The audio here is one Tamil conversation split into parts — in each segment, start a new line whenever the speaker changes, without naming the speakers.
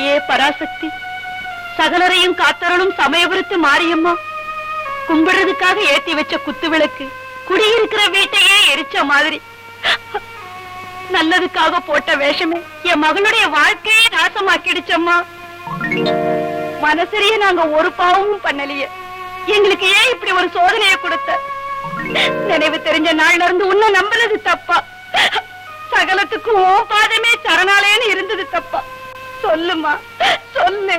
தாயே பராசக்தி. சகலரையும் காத்தருளும் சமயபுரத்து மாரியம்மா. கும்பிடுறதுக்காக ஏத்தி வச்ச குத்து விளக்கு குடியிருக்கிற வீட்டையே எரிச்ச மாதிரி. நல்லதுக்காக போட்ட வேஷமே என் மகளுடைய வாழ்க்கையே நாசமாக்கிடுச்சம்மா. மனசரிய நாங்க ஒரு பாவமும் பண்ணலையே. எங்களுக்கு ஏன் இப்படி ஒரு சோதனையை கொடுத்த? நினைவு தெரிஞ்ச நாள்ல இருந்து உன்னை நம்பினது தப்பா. சகலத்துக்கும் ஓ பாதமே சரணாலயன்னு இருந்தது தப்பா. சொல்லுமா? சொல்லு.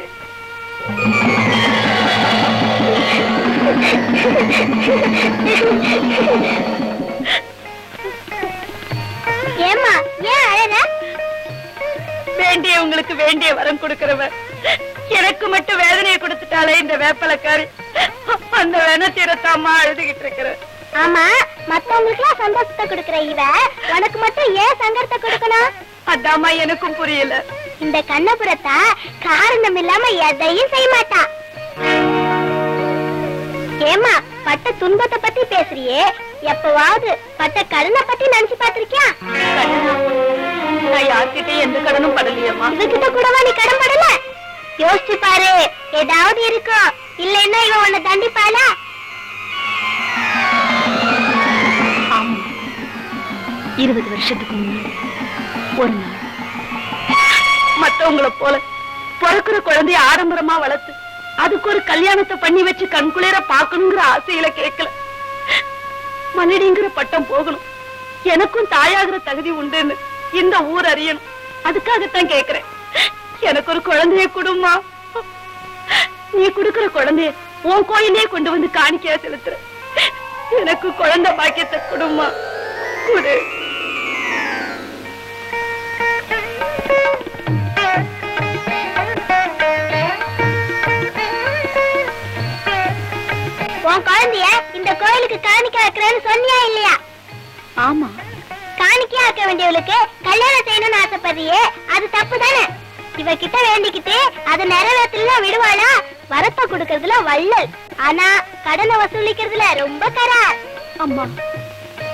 ஏம்மா ஏன் அழற?
வேண்டிய உங்களுக்கு வேண்டிய வரம் கொடுக்கிறவ எனக்கு மட்டும் வேதனையை கொடுத்துட்டாலே இந்த வேப்பலக்காரி. அந்த வேண தீரத்தாமா அழுதுகிட்டு இருக்கிற
ஆமா மத்தவங்களுக்கு சந்தோஷத்தை கொடுக்கிற இவ உனக்கு மட்டும் ஏன் சங்கடத்தை கொடுக்கணும்?
அதாம்மா எனக்கும் புரியல.
இந்த கண்ணபுரத்தா காரணம் இல்லாம எதையும் செய்ய மாட்டா. ஏமா பட்ட துன்பத்தை பத்தி பேசுறியே? எப்பவாவது பட்ட கடனை பத்தி நினைச்சு பாத்திருக்கியா
கடனா? நான் யார்கிட்டயும் எந்த கடனும் படலையம்மா.
இவகிட்ட கூடவா நீ கடன் படல? யோசிச்சு பாரு ஏதாவது இருக்கும் இல்லைன்னா இவன் உன்னை தண்டிப்பாளா?
ஆமா இருபது வருஷத்துக்கு முன்னாடி ஒரு நாள் மத்தவங்கள போல பிறக்கிற குழந்தைய ஆடம்பரமா வளர்த்து அதுக்கு ஒரு கல்யாணத்தை பண்ணி வச்சு கண்குளிர பாக்கணுங்கிற ஆசையில கேட்கல. மலடிங்கிற பட்டம் போகணும். எனக்கும் தாயாகிற தகுதி உண்டுன்னு இந்த ஊர் அறியணும். அதுக்காகத்தான் கேக்குறேன் எனக்கு ஒரு குழந்தைய குடுமா? நீ குடுக்கிற குழந்தைய உன் கோயிலே கொண்டு வந்து காணிக்கையா செலுத்துற. எனக்கு குழந்தை பாக்கியத்தை குடும்பமா குடு
உன் குழந்தைய இந்த கோயிலுக்கு காணிக்க வைக்கிறேன்னு சொன்னியா இல்லையா?
ஆமா.
காணிக்கையா ஆக்க வேண்டியவளுக்கு கல்யாணம் செய்யணும்னு ஆசைப்படுறியே அது தப்பு தானே இவகிட்ட வேண்டிக்கிட்டு அதை நிறைவேற்றல விடுவாளா? வரத்தை கொடுக்கறதுல வள்ளல். ஆனா கடனை வசூலிக்கிறதுல ரொம்ப கரார்.
அம்மா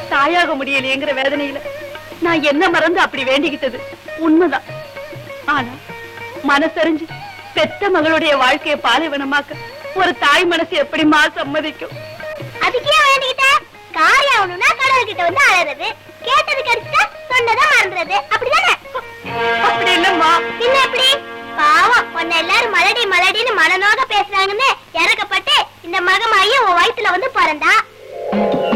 தாயாக முடியலையேங்கிற வேதனையில நான் என்ன மறந்து அப்படி வேண்டிக்கிட்டது? உண்மைதான். ஆனா மனசறிஞ்சு பெத்த மகளுடைய வாழ்க்கையை பாலைவனமாக்க ஒரு தாய் மனசு எப்படிமா சம்மதிக்கும்?
அதுக்கு வேண்டிக்கிட்ட? காரியம் ஆகணும்னா கடவுள் கிட்ட வந்து அழறது கேட்டது கிடைச்சா சொன்னதை மறந்துறது. அப்படிதானே?
அப்படி இல்லம்மா.
பின்ன எப்படி? பாவம் உன்னை எல்லாரும் மலடி மலடின்னு மனநோக பேசுறாங்கன்னு இறக்கப்பட்டு இந்த மகமாயி உன் வயித்துல வந்து பிறந்தா.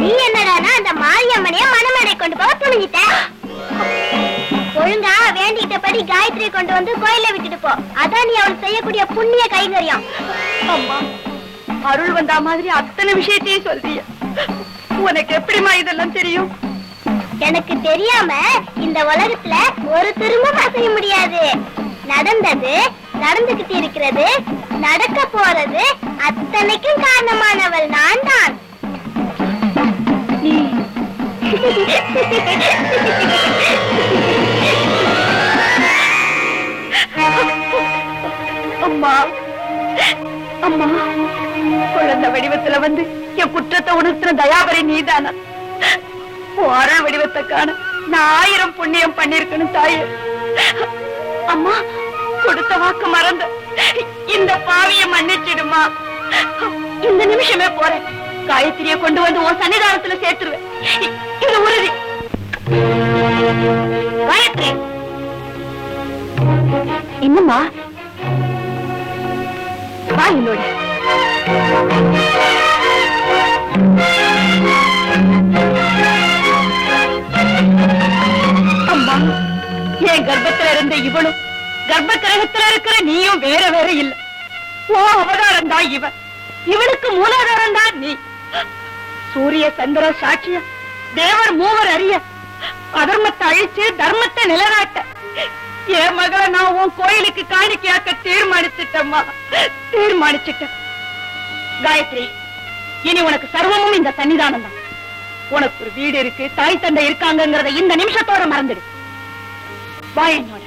நீ என்னடானா அந்த மாரியம்மனைய மனமடை கொண்டு போக துணிஞ்சிட்ட ஒழுங்கா வேண்டிக்கிட்டபடி காயத்ரி கொண்டு வந்து கோயில விட்டுட்டு போ. அதான் நீ அவளுக்கு செய்யக்கூடிய புண்ணிய கைங்கரியம்.
அம்மா அருள் வந்தா மாதிரி அத்தனை விஷயத்தையும் சொல்றிய. உனக்கு எப்படிமா இதெல்லாம் தெரியும்?
எனக்கு தெரியாம இந்த உலகத்துல ஒரு திரும்பவும் அசைய முடியாது. நடந்தது நடந்துகிட்டு இருக்கிறது நடக்க போறது அத்தனைக்கும் காரணமானவள் நான் தான்.
அம்மா அம்மா குழந்தை வடிவத்துல வந்து என் குற்றத்தை உணர்த்தின தயாபரி நீதானா? போற வடிவத்தை காண நான் ஆயிரம் புண்ணியம் பண்ணிருக்கணும் தாயே. அம்மா கொடுத்த வாக்கு மறந்த இந்த பாவிய மன்னிச்சிடுமா? இந்த நிமிஷமே போறேன். காயத்திரிய கொண்டு வந்து உன் சன்னிதானத்துல சேர்த்துருவேன். இது உறுதி. காயத்ரி. என்னம்மா வா என்னோட அம்மா என் கர்ப்பத்துல இருந்த இவளும் கர்ப்ப கிரகத்துல இருக்கிற நீயும் வேற வேற இல்ல. ஓ அவதாரம் தான் இவன் இவனுக்கு மூலாதாரம் தான் நீ. சூரிய சந்திர சாட்சிய தேவர் மூவர் அறிய அதர்மத்தை அழிச்சு தர்மத்தை நிலநாட்ட. என் மகளை நான் உன் கோயிலுக்கு காணிக்கையாக்க தீர்மானிச்சிட்டம்மா. தீர்மானிச்சிட்டேன். காயத்ரி இனி உனக்கு சர்வமும் இந்த சன்னிதானம் தான் உனக்கு ஒரு வீடு இருக்கு தாய் தந்தை இருக்காங்கிறத இந்த நிமிஷத்தோட மறந்துடு. வா என்னோட.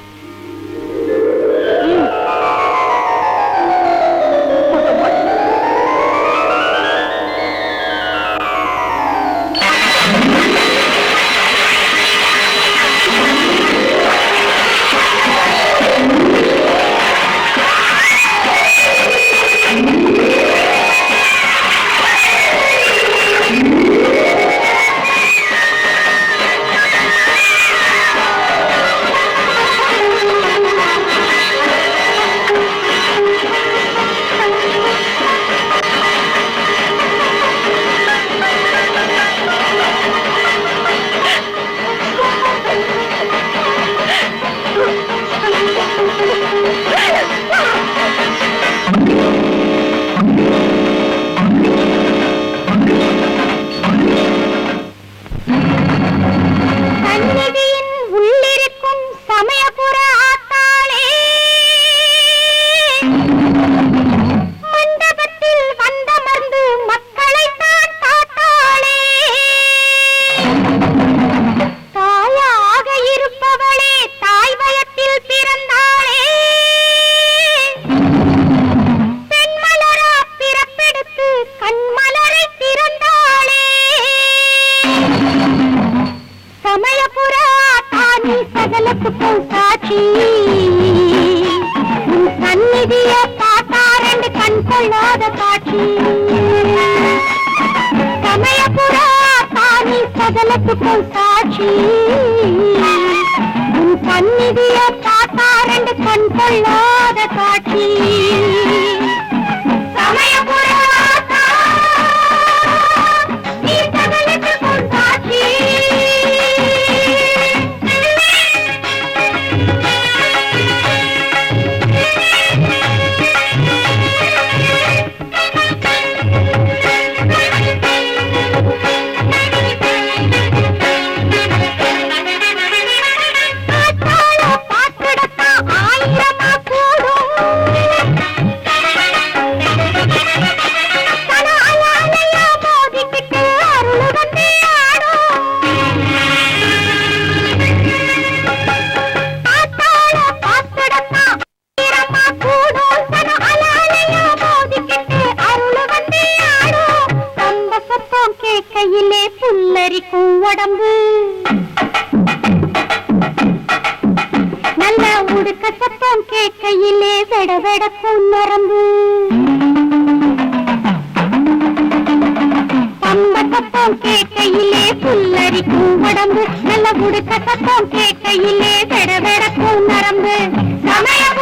சந்நிதிய பார்த்தா ரெண்டு கண் கொள்ளாத காட்சி. சமயபுர தானி சகலத்துக்கும் சாட்சி. உன் சந்நிதிய பார்த்தா ரெண்டு கண் கொள்ளாத காட்சி. வெட வெடக்கும் நரம்பு சத்தம் கேட்கையிலே புல்லரிக்கும் உடம்பு. நல்ல குடுக்க சத்தம் கேட்கையிலே வெட வெடக்கும் நரம்பு சமயபுர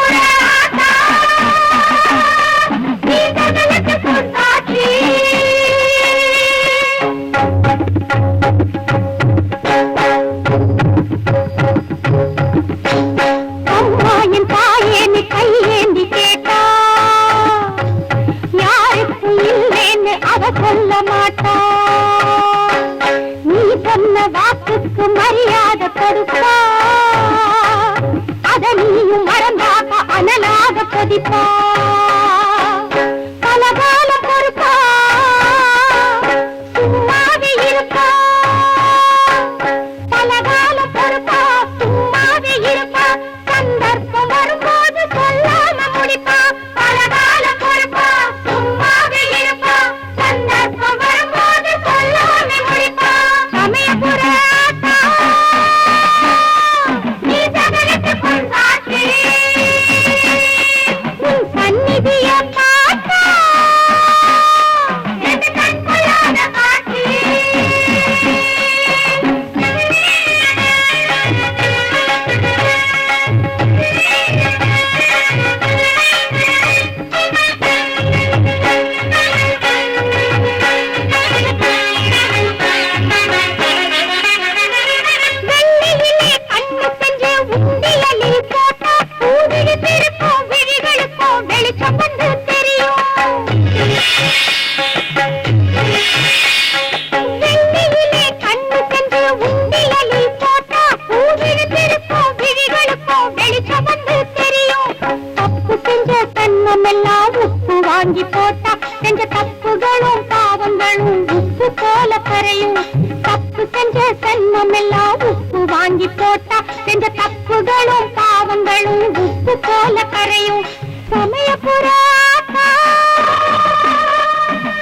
சென்மமெல்லாம் உப்பு வாங்கி போட்டா செஞ்ச தப்புகளும் பாவங்களும் உப்பு போல கரையும். சமய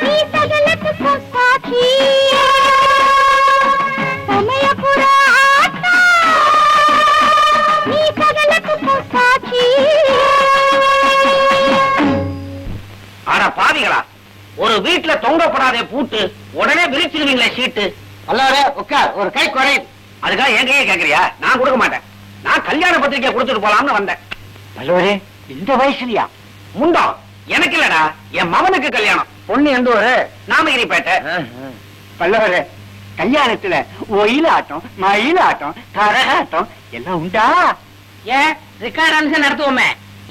நீ சகலத்துக்கும் சாட்சி. நீ சகலத்துக்கும் சாட்சி.
ஆனா பாவிகளா ஒரு வீட்டுல தொங்கப்படாத பூட்டு உடனே விரிச்சிருவீங்களே சீட்டு.
வல்லவரே உட்கார் ஒரு கை குறையும்
அதுக்காக என் கையே கேக்குறியா? நான் கொடுக்க மாட்டேன். நான் கல்யாண பத்திரிக்கை கொடுத்துட்டு போலாம்னு வந்தேன்.
வல்லவரே இந்த வயசுலயா?
முண்டம் எனக்கு இல்லடா என் மகனுக்கு கல்யாணம்.
பொண்ணு எந்த ஒரு
நாமகிரிப்பேட்டை.
வல்லவரே கல்யாணத்துல ஒயிலாட்டம் மயிலாட்டம் கரகாட்டம் எல்லாம் உண்டா?
ஏன் ரிக்கார்ட் நடத்துவோமே.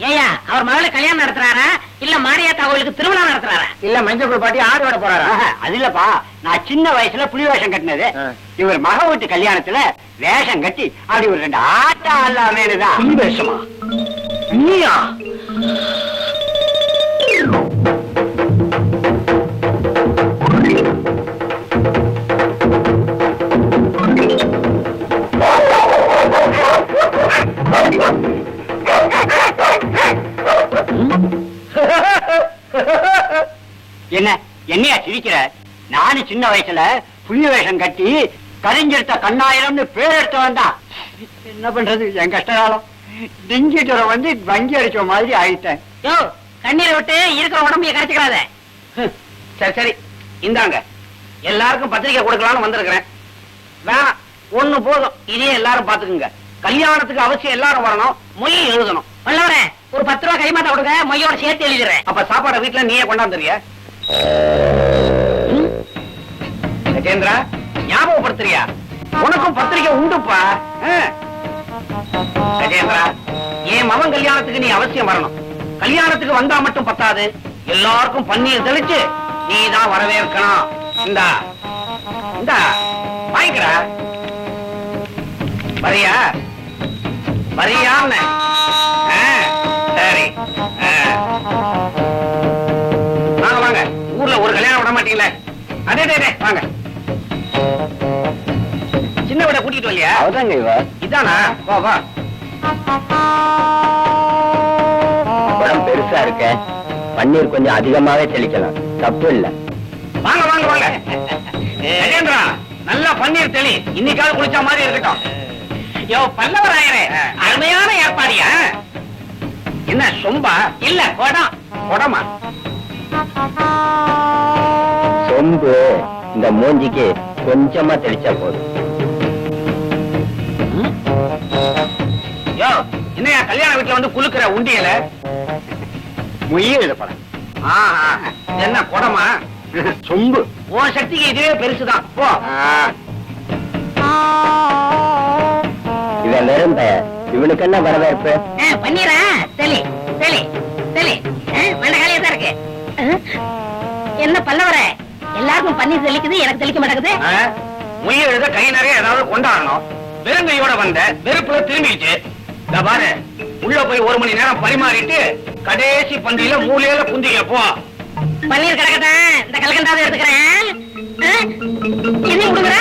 ஏயா அவர் மகளை கல்யாணம் நடத்துறாரா? இல்ல மாரியாத்தா கோயிலுக்கு திருவிழா நடத்துறாரா?
இல்ல மஞ்சள் குளிப்பாட்டி ஆடு விட போறாரா? அது இல்லப்பா. நான் சின்ன வயசுல புலி வேஷம் கட்டினது. இவர் மக வீட்டு கல்யாணத்துல வேஷம் கட்டி அப்படி ஒரு ரெண்டு ஆட்டம் அல்லாமேனுதான்
புலி வேஷமா? நீயா?
என்னையா சிரிக்கிற? நானும் சின்ன வயசுல புலி வேஷம் கட்டி கரிஞ்செடுத்த கண்ணாயிரம்னு பேர் எடுத்து வந்தான்
என்ன பண்றது என் கஷ்ட காலம் டிங்கி ஜுரம் வந்து வங்கி அடிச்ச மாதிரி ஆயிட்டேன்.
யோ கண்ணீரை விட்டு இருக்கிற உடம்பைய கரைச்சுக்கிறாத
சரி சரி. இந்தாங்க. எல்லாருக்கும் பத்திரிக்கை கொடுக்கலாம்னு வந்திருக்கிறேன். வேணாம் ஒண்ணு போதும். இதே எல்லாரும் பாத்துக்குங்க கல்யாணத்துக்கு அவசியம் எல்லாரும் வரணும். மொய் எழுதணும்.
வல்லவரே ஒரு பத்து ரூபா கைமாத்த கொடுங்க. மொய்யோட சேர்த்து எழுதிடுறேன்.
அப்ப சாப்பாடை வீட்டுல நீயே கொண்டாந்துறிய கஜேந்திரா ஞாபகப்படுத்துறியா? உனக்கும் பத்திரிக்கை உண்டுப்பா. கஜேந்திரா என் மகன் கல்யாணத்துக்கு நீ அவசியம் வரணும். கல்யாணத்துக்கு வந்தா மட்டும் பத்தாது. எல்லாருக்கும் பன்னீர் தெளிச்சு நீ தான் வரவேற்கணும். இந்தா. இந்தா. வாங்கிக்கிறா வரியா? வரியான்னு. ஆ, சரி. அதே வாங்க. சின்ன விட கூட்டிட்டு வரலையா?
அவதாங்க இவ.
இதானா? வா வா.
பெருசா இருக்க. பன்னீர் கொஞ்சம் அதிகமாவே தெளிக்கலாம். தப்பு இல்ல.
வாங்க வாங்க வாங்க. கஜேந்திரா நல்லா பன்னீர் தெளி. இன்னைக்காவது குளிச்ச மாதிரி இருக்கட்டும். யோ பல்லவராயரே அருமையான ஏற்பாடியா? என்ன சொம்பா? இல்ல குடம். குடமா?
சொம்பு இந்த மூஞ்சிக்கு கொஞ்சமா தெளிச்சா போதும்.
யோ என்னையா கல்யாண வீட்டுல வந்து குலுக்குற உண்டியல?
மொய்யே
இது என்ன குடமா?
சொம்பு.
உன் சக்திக்கு இதுவே பெருசுதான். போ.
இவன் பெயர் இவனுக்கு என்ன வரவேற்பு.
பன்னீரா தெளி தெளி தெளி மண்டகாலியா தான் இருக்கு? என்ன பல்லவரே? எல்லாருக்கும் பன்னீர் தெளிக்குது எனக்கு தெளிக்க மாட்டேங்குது?
மொய் எழுத கை நிறைய ஏதாவது கொண்டாடணும். வெறுங்கையோட வந்த வெறுப்புல திரும்பிடுச்சு இந்த பாரு உள்ள போய் ஒரு மணி நேரம் பரிமாறிட்டு கடைசி பந்தியில மூலையில குந்திங்க போ.
பன்னீர் கிடக்கட்டும் இந்த கல்கண்டாவது எடுத்துக்கிறேன்? இதையும் கொடுக்குற